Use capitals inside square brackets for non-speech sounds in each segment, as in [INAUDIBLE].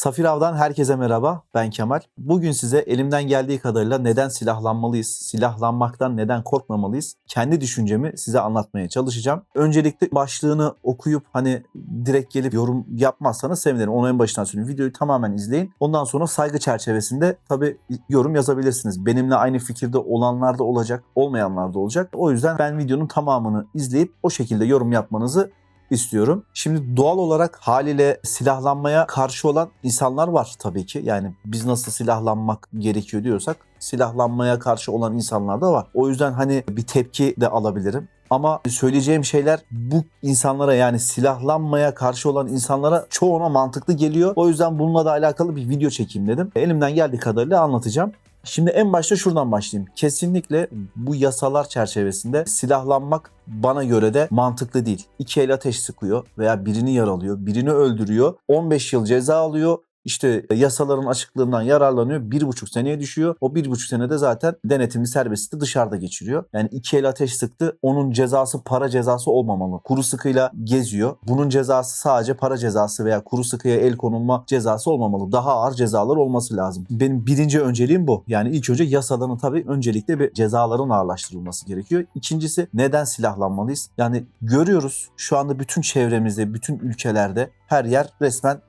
Safir Av'dan herkese merhaba. Ben Kemal. Bugün size elimden geldiği kadarıyla neden silahlanmalıyız, silahlanmaktan neden korkmamalıyız, kendi düşüncemi size anlatmaya çalışacağım. Öncelikle başlığını okuyup hani direkt gelip yorum yapmazsanız sevinirim. Onu en baştan söyleyeyim. Videoyu tamamen izleyin. Ondan sonra saygı çerçevesinde tabii yorum yazabilirsiniz. Benimle aynı fikirde olanlar da olacak, olmayanlar da olacak. O yüzden ben videonun tamamını izleyip o şekilde yorum yapmanızı istiyorum. Şimdi doğal olarak haliyle silahlanmaya karşı olan insanlar var tabii ki. Yani biz nasıl silahlanmak gerekiyor diyorsak silahlanmaya karşı olan insanlar da var. O yüzden hani bir tepki de alabilirim. Ama söyleyeceğim şeyler bu insanlara yani silahlanmaya karşı olan insanlara çoğuna mantıklı geliyor. O yüzden bununla da alakalı bir video çekeyim dedim. Elimden geldiği kadarıyla anlatacağım. Şimdi en başta şuradan başlayayım. Kesinlikle bu yasalar çerçevesinde silahlanmak bana göre de mantıklı değil. İki el ateş sıkıyor veya birini yaralıyor, birini öldürüyor. 15 yıl ceza alıyor. İşte yasaların açıklığından yararlanıyor. Bir buçuk seneye düşüyor. O bir buçuk senede zaten denetimli serbestlikte dışarıda geçiriyor. Yani iki el ateş sıktı. Onun cezası para cezası olmamalı. Kuru sıkıyla geziyor. Bunun cezası sadece para cezası veya kuru sıkıya el konulma cezası olmamalı. Daha ağır cezalar olması lazım. Benim birinci önceliğim bu. Yani ilk önce yasaların tabii öncelikle bir cezaların ağırlaştırılması gerekiyor. İkincisi neden silahlanmalıyız? Yani görüyoruz şu anda bütün çevremizde, bütün ülkelerde her yer resmen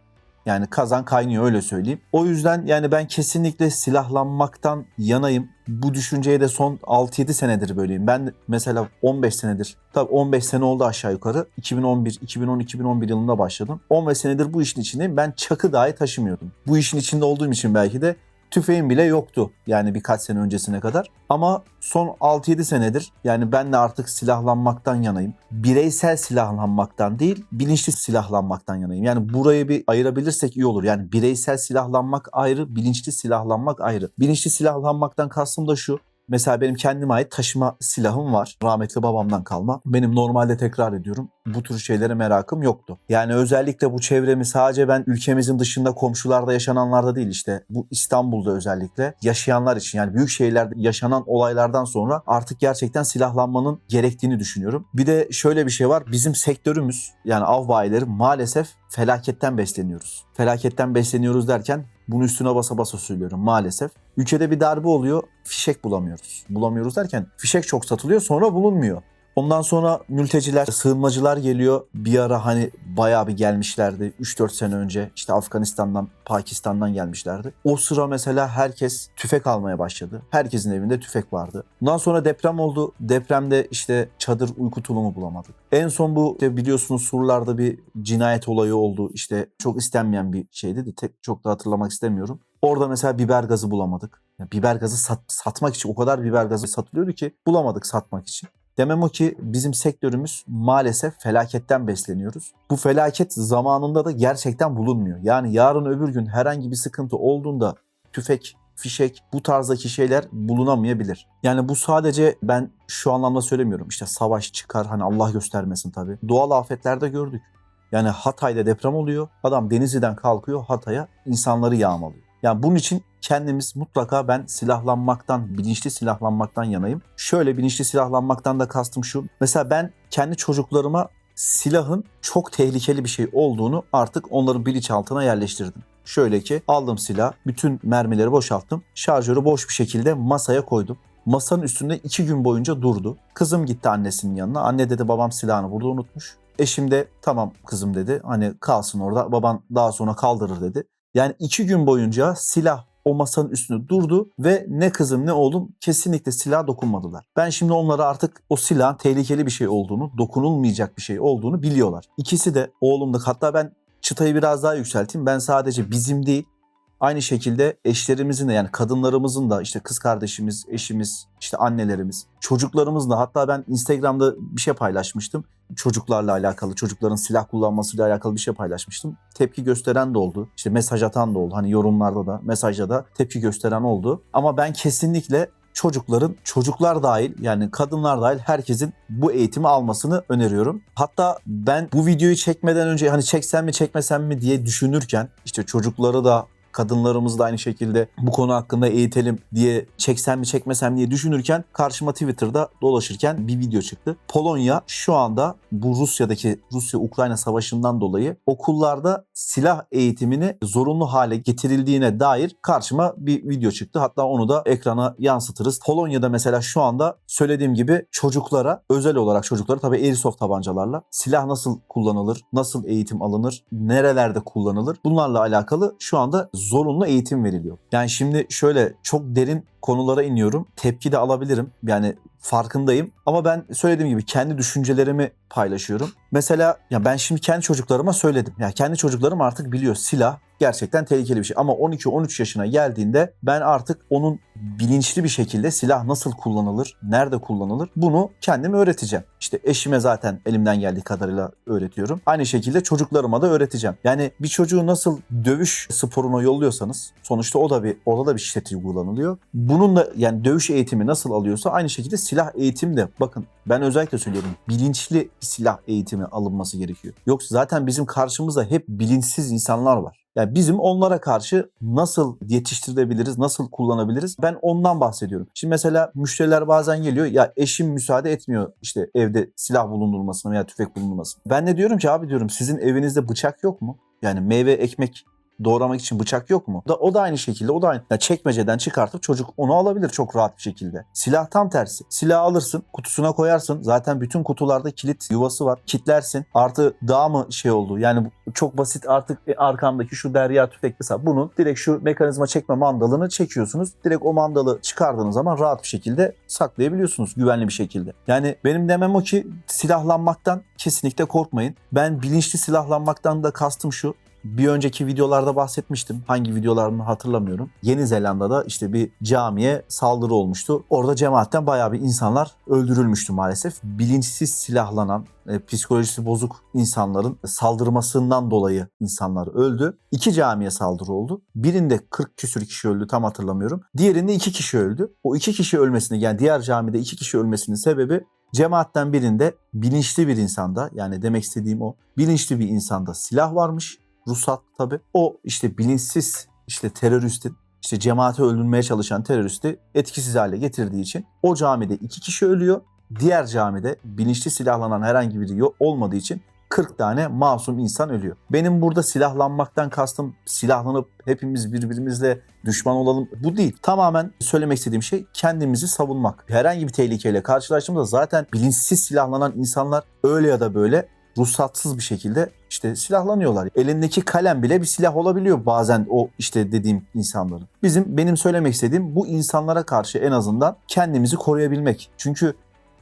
yani kazan kaynıyor öyle söyleyeyim. O yüzden yani ben kesinlikle silahlanmaktan yanayım. Bu düşünceye de son 6-7 senedir böyleyim. Ben mesela 15 senedir, tabii 15 sene oldu aşağı yukarı. 2011, 2010, 2011 yılında başladım. 15 senedir bu işin içindeyim. Ben çakı dahi taşımıyordum. Bu işin içinde olduğum için belki de tüfeğim bile yoktu yani birkaç sene öncesine kadar. Ama son 6-7 senedir yani ben de artık silahlanmaktan yanayım. Bireysel silahlanmaktan değil, bilinçli silahlanmaktan yanayım. Yani burayı bir ayırabilirsek iyi olur. Yani bireysel silahlanmak ayrı, bilinçli silahlanmak ayrı. Bilinçli silahlanmaktan kastım da şu. Mesela benim kendime ait taşıma silahım var. Rahmetli babamdan kalma. Benim normalde tekrar ediyorum. Bu tür şeylere merakım yoktu. Yani özellikle bu çevremi sadece ben ülkemizin dışında komşularda yaşananlarda değil işte bu İstanbul'da özellikle yaşayanlar için yani büyük şehirlerde yaşanan olaylardan sonra artık gerçekten silahlanmanın gerektiğini düşünüyorum. Bir de şöyle bir şey var. Bizim sektörümüz yani av bayileri maalesef felaketten besleniyoruz. Felaketten besleniyoruz derken bunu üstüne basa basa söylüyorum maalesef. Ülkede bir darbe oluyor, fişek bulamıyoruz. Bulamıyoruz derken fişek çok satılıyor sonra bulunmuyor. Ondan sonra mülteciler, sığınmacılar geliyor. Bir ara hani bayağı bir gelmişlerdi. 3-4 sene önce işte Afganistan'dan, Pakistan'dan gelmişlerdi. O sıra mesela herkes tüfek almaya başladı. Herkesin evinde tüfek vardı. Bundan sonra deprem oldu. Depremde işte çadır uyku tulumu bulamadık. En son bu işte biliyorsunuz surlarda bir cinayet olayı oldu. İşte çok istenmeyen bir şeydi de tek çok da hatırlamak istemiyorum. Orada mesela biber gazı bulamadık. Biber gazı sat, satmak için o kadar biber gazı satılıyordu ki bulamadık satmak için. Demem o ki bizim sektörümüz maalesef felaketten besleniyoruz. Bu felaket zamanında da gerçekten bulunmuyor. Yani yarın öbür gün herhangi bir sıkıntı olduğunda tüfek, fişek bu tarzdaki şeyler bulunamayabilir. Yani bu sadece ben şu anlamda söylemiyorum. İşte savaş çıkar hani Allah göstermesin tabii. Doğal afetlerde gördük. Yani Hatay'da deprem oluyor. Adam Denizli'den kalkıyor Hatay'a insanları yağmalıyor. Yani bunun için kendimiz mutlaka ben silahlanmaktan, bilinçli silahlanmaktan yanayım. Şöyle bilinçli silahlanmaktan da kastım şu. Mesela ben kendi çocuklarıma silahın çok tehlikeli bir şey olduğunu artık onların bilinçaltına yerleştirdim. Şöyle ki aldım silah, bütün mermileri boşalttım. Şarjörü boş bir şekilde masaya koydum. Masanın üstünde iki gün boyunca durdu. Kızım gitti annesinin yanına. Anne dedi babam silahını burada unutmuş. Eşim de tamam kızım dedi. Hani kalsın orada. Baban daha sonra kaldırır dedi. Yani iki gün boyunca silah o masanın üstünde durdu ve ne kızım ne oğlum kesinlikle silaha dokunmadılar. Ben şimdi onlara artık o silahın tehlikeli bir şey olduğunu, dokunulmayacak bir şey olduğunu biliyorlar. İkisi de oğlum da hatta ben çıtayı biraz daha yükselteyim. Ben sadece bizim değil aynı şekilde eşlerimizin de yani kadınlarımızın da işte kız kardeşimiz, eşimiz, işte annelerimiz, çocuklarımız da hatta ben Instagram'da bir şey paylaşmıştım. Çocuklarla alakalı, çocukların silah kullanmasıyla alakalı bir şey paylaşmıştım. Tepki gösteren de oldu. İşte mesaj atan da oldu. Hani yorumlarda da, mesajda da tepki gösteren oldu. Ama ben kesinlikle çocukların, çocuklar dahil yani kadınlar dahil herkesin bu eğitimi almasını öneriyorum. Hatta ben bu videoyu çekmeden önce hani çeksem mi çekmesem mi diye düşünürken işte çocukları da kadınlarımızı da aynı şekilde bu konu hakkında eğitelim diye çeksem mi çekmesem diye düşünürken karşıma Twitter'da dolaşırken bir video çıktı. Polonya şu anda bu Rusya'daki Rusya-Ukrayna savaşından dolayı okullarda silah eğitimini zorunlu hale getirildiğine dair karşıma bir video çıktı. Hatta onu da ekrana yansıtırız. Polonya'da mesela şu anda söylediğim gibi çocuklara özel olarak çocuklara tabii airsoft tabancalarla silah nasıl kullanılır, nasıl eğitim alınır, nerelerde kullanılır bunlarla alakalı şu anda zorunlu eğitim veriliyor. Yani şimdi şöyle çok derin konulara iniyorum. Tepki de alabilirim. Yani farkındayım. Ama ben söylediğim gibi kendi düşüncelerimi paylaşıyorum. Mesela ya ben şimdi kendi çocuklarıma söyledim. Ya kendi çocuklarım artık biliyor silah gerçekten tehlikeli bir şey. Ama 12-13 yaşına geldiğinde ben artık onun bilinçli bir şekilde silah nasıl kullanılır, nerede kullanılır bunu kendim öğreteceğim. İşte eşime zaten elimden geldiği kadarıyla öğretiyorum. Aynı şekilde çocuklarıma da öğreteceğim. Yani bir çocuğu nasıl dövüş sporuna yolluyorsanız sonuçta o da bir orada da bir şiddet uygulanılıyor. Da yani dövüş eğitimi nasıl alıyorsa aynı şekilde silah eğitimi de bakın ben özellikle söylüyorum bilinçli silah eğitimi alınması gerekiyor. Yoksa zaten bizim karşımızda hep bilinçsiz insanlar var. Yani bizim onlara karşı nasıl yetiştirebiliriz, nasıl kullanabiliriz? Ben ondan bahsediyorum. Şimdi mesela müşteriler bazen geliyor ya eşim müsaade etmiyor işte evde silah bulundurulmasına veya tüfek bulundurulmasına. Ben de diyorum ki abi diyorum sizin evinizde bıçak yok mu? Yani meyve, ekmek doğramak için bıçak yok mu? Da, o da aynı şekilde. O da aynı. Yani çekmeceden çıkartıp çocuk onu alabilir çok rahat bir şekilde. Silah tam tersi. Silah alırsın, kutusuna koyarsın. Zaten bütün kutularda kilit yuvası var. Kitlersin. Artı daha mı şey oldu? Yani çok basit artık e, arkamdaki şu derya tüfek mesela bunun direkt şu mekanizma çekme mandalını çekiyorsunuz. Direkt o mandalı çıkardığınız zaman rahat bir şekilde saklayabiliyorsunuz güvenli bir şekilde. Yani benim demem o ki silahlanmaktan kesinlikle korkmayın. Ben bilinçli silahlanmaktan da kastım şu. Bir önceki videolarda bahsetmiştim. Hangi videolarımı hatırlamıyorum. Yeni Zelanda'da işte bir camiye saldırı olmuştu. Orada cemaatten bayağı bir insanlar öldürülmüştü maalesef. Bilinçsiz silahlanan, e, psikolojisi bozuk insanların saldırmasından dolayı insanlar öldü. İki camiye saldırı oldu. Birinde 40 küsür kişi öldü tam hatırlamıyorum. Diğerinde iki kişi öldü. O iki kişi ölmesini yani diğer camide iki kişi ölmesinin sebebi cemaatten birinde bilinçli bir insanda yani demek istediğim o bilinçli bir insanda silah varmış. Ruhsat tabi. O işte bilinçsiz işte teröristin işte cemaati öldürmeye çalışan teröristi etkisiz hale getirdiği için o camide iki kişi ölüyor. Diğer camide bilinçli silahlanan herhangi biri olmadığı için 40 tane masum insan ölüyor. Benim burada silahlanmaktan kastım silahlanıp hepimiz birbirimizle düşman olalım bu değil. Tamamen söylemek istediğim şey kendimizi savunmak. Herhangi bir tehlikeyle karşılaştığımızda zaten bilinçsiz silahlanan insanlar öyle ya da böyle ruhsatsız bir şekilde işte silahlanıyorlar. Elindeki kalem bile bir silah olabiliyor bazen o işte dediğim insanların. Bizim benim söylemek istediğim bu insanlara karşı en azından kendimizi koruyabilmek. Çünkü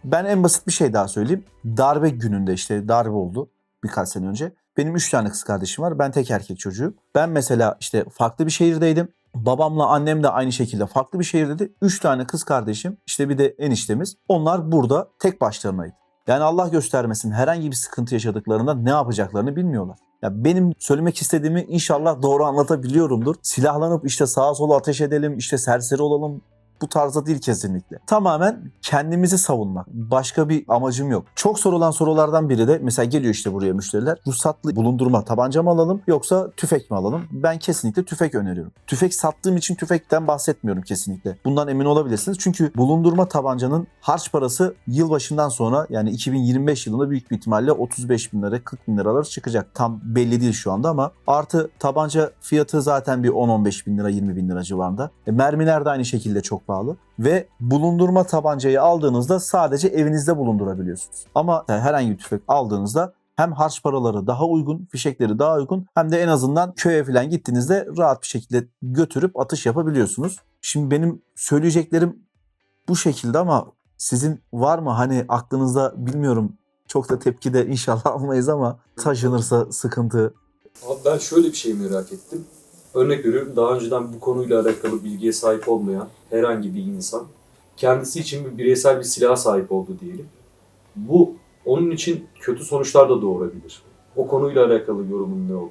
ben en basit bir şey daha söyleyeyim. Darbe gününde işte darbe oldu birkaç sene önce. Benim üç tane kız kardeşim var. Ben tek erkek çocuğum. Ben mesela işte farklı bir şehirdeydim. Babamla annem de aynı şekilde farklı bir şehirdeydi. Üç tane kız kardeşim işte bir de eniştemiz. Onlar burada tek başlarınaydı. Yani Allah göstermesin herhangi bir sıkıntı yaşadıklarında ne yapacaklarını bilmiyorlar. Ya benim söylemek istediğimi inşallah doğru anlatabiliyorumdur. Silahlanıp işte sağa sola ateş edelim, işte serseri olalım bu tarzda değil kesinlikle. Tamamen kendimizi savunmak. Başka bir amacım yok. Çok sorulan sorulardan biri de mesela geliyor işte buraya müşteriler. Ruhsatlı bulundurma tabanca mı alalım yoksa tüfek mi alalım? Ben kesinlikle tüfek öneriyorum. Tüfek sattığım için tüfekten bahsetmiyorum kesinlikle. Bundan emin olabilirsiniz. Çünkü bulundurma tabancanın harç parası yılbaşından sonra yani 2025 yılında büyük bir ihtimalle 35 bin lira 40 bin liralar çıkacak. Tam belli değil şu anda ama artı tabanca fiyatı zaten bir 10-15 bin lira 20 bin lira civarında. E, mermiler de aynı şekilde çok pahalı ve bulundurma tabancayı aldığınızda sadece evinizde bulundurabiliyorsunuz. Ama herhangi bir tüfek aldığınızda hem harç paraları daha uygun, fişekleri daha uygun hem de en azından köye falan gittiğinizde rahat bir şekilde götürüp atış yapabiliyorsunuz. Şimdi benim söyleyeceklerim bu şekilde ama sizin var mı hani aklınızda bilmiyorum çok da tepki de inşallah [LAUGHS] almayız ama taşınırsa sıkıntı. Abi ben şöyle bir şey merak ettim. Örnek veriyorum daha önceden bu konuyla alakalı bilgiye sahip olmayan herhangi bir insan kendisi için bir bireysel bir silaha sahip oldu diyelim. Bu onun için kötü sonuçlar da doğurabilir. O konuyla alakalı yorumun ne olur?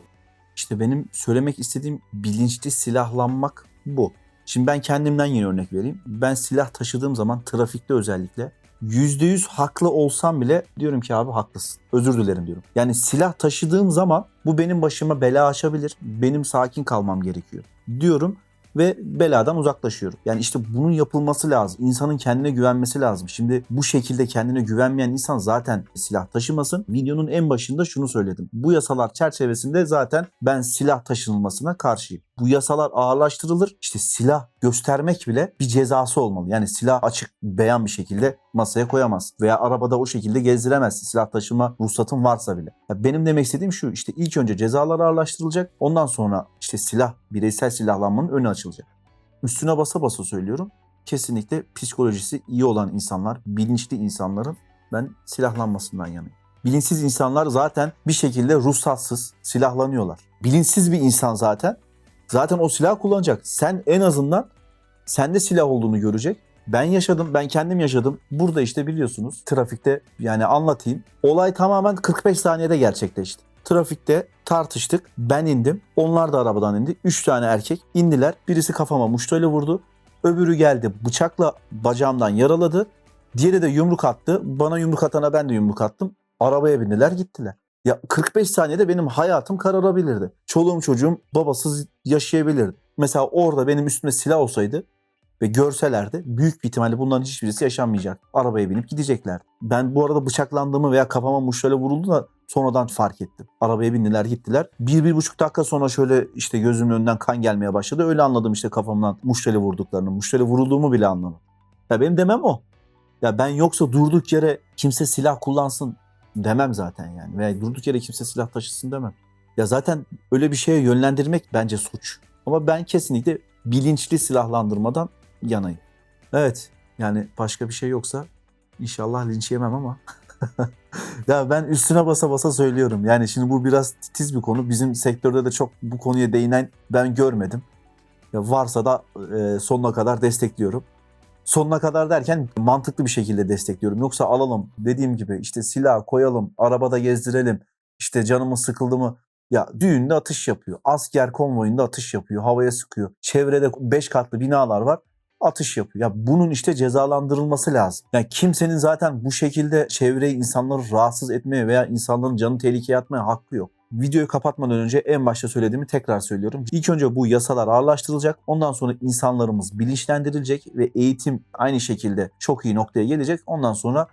İşte benim söylemek istediğim bilinçli silahlanmak bu. Şimdi ben kendimden yeni örnek vereyim. Ben silah taşıdığım zaman trafikte özellikle %100 haklı olsam bile diyorum ki abi haklısın. Özür dilerim diyorum. Yani silah taşıdığım zaman bu benim başıma bela açabilir. Benim sakin kalmam gerekiyor diyorum ve beladan uzaklaşıyorum. Yani işte bunun yapılması lazım. İnsanın kendine güvenmesi lazım. Şimdi bu şekilde kendine güvenmeyen insan zaten silah taşımasın. Videonun en başında şunu söyledim. Bu yasalar çerçevesinde zaten ben silah taşınılmasına karşıyım. Bu yasalar ağırlaştırılır. İşte silah göstermek bile bir cezası olmalı. Yani silah açık beyan bir şekilde masaya koyamaz. Veya arabada o şekilde gezdiremezsin. Silah taşıma ruhsatın varsa bile. Ya benim demek istediğim şu işte ilk önce cezalar ağırlaştırılacak. Ondan sonra işte silah, bireysel silahlanmanın önü açılacak. Üstüne basa basa söylüyorum. Kesinlikle psikolojisi iyi olan insanlar, bilinçli insanların ben silahlanmasından yanayım. Bilinçsiz insanlar zaten bir şekilde ruhsatsız silahlanıyorlar. Bilinçsiz bir insan zaten zaten o silah kullanacak. Sen en azından sende silah olduğunu görecek. Ben yaşadım, ben kendim yaşadım. Burada işte biliyorsunuz trafikte yani anlatayım. Olay tamamen 45 saniyede gerçekleşti. Trafikte tartıştık. Ben indim. Onlar da arabadan indi. 3 tane erkek indiler. Birisi kafama muştayla vurdu. Öbürü geldi bıçakla bacağımdan yaraladı. Diğeri de yumruk attı. Bana yumruk atana ben de yumruk attım. Arabaya bindiler gittiler. Ya 45 saniyede benim hayatım kararabilirdi. Çoluğum çocuğum babasız yaşayabilirdi. Mesela orada benim üstümde silah olsaydı ve görselerdi büyük bir ihtimalle bunların hiçbirisi yaşanmayacak. Arabaya binip gidecekler. Ben bu arada bıçaklandığımı veya kafama muşayla vuruldu da sonradan fark ettim. Arabaya bindiler gittiler. Bir, bir buçuk dakika sonra şöyle işte gözümün önünden kan gelmeye başladı. Öyle anladım işte kafamdan muşayla vurduklarını. Muşayla vurulduğumu bile anlamadım. Ya benim demem o. Ya ben yoksa durduk yere kimse silah kullansın demem zaten yani. Veya durduk yere kimse silah taşısın demem. Ya zaten öyle bir şeye yönlendirmek bence suç. Ama ben kesinlikle bilinçli silahlandırmadan yanayım. Evet yani başka bir şey yoksa inşallah linç yemem ama [LAUGHS] ya ben üstüne basa basa söylüyorum. Yani şimdi bu biraz titiz bir konu. Bizim sektörde de çok bu konuya değinen ben görmedim. Ya varsa da e, sonuna kadar destekliyorum. Sonuna kadar derken mantıklı bir şekilde destekliyorum. Yoksa alalım dediğim gibi işte silah koyalım, arabada gezdirelim. İşte canımız sıkıldı mı? Ya düğünde atış yapıyor. Asker konvoyunda atış yapıyor. Havaya sıkıyor. Çevrede 5 katlı binalar var. Atış yapıyor. Ya bunun işte cezalandırılması lazım. Yani kimsenin zaten bu şekilde çevreyi insanları rahatsız etmeye veya insanların canını tehlikeye atmaya hakkı yok. Videoyu kapatmadan önce en başta söylediğimi tekrar söylüyorum. İlk önce bu yasalar ağırlaştırılacak. Ondan sonra insanlarımız bilinçlendirilecek ve eğitim aynı şekilde çok iyi noktaya gelecek. Ondan sonra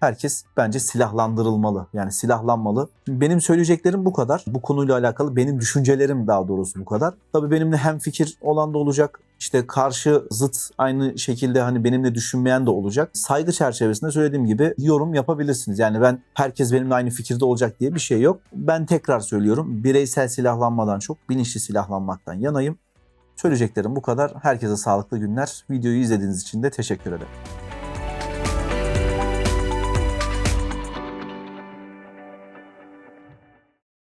herkes bence silahlandırılmalı. Yani silahlanmalı. Benim söyleyeceklerim bu kadar. Bu konuyla alakalı benim düşüncelerim daha doğrusu bu kadar. Tabii benimle hem fikir olan da olacak. İşte karşı zıt aynı şekilde hani benimle düşünmeyen de olacak. Saygı çerçevesinde söylediğim gibi yorum yapabilirsiniz. Yani ben herkes benimle aynı fikirde olacak diye bir şey yok. Ben tekrar söylüyorum. Bireysel silahlanmadan çok bilinçli silahlanmaktan yanayım. Söyleyeceklerim bu kadar. Herkese sağlıklı günler. Videoyu izlediğiniz için de teşekkür ederim.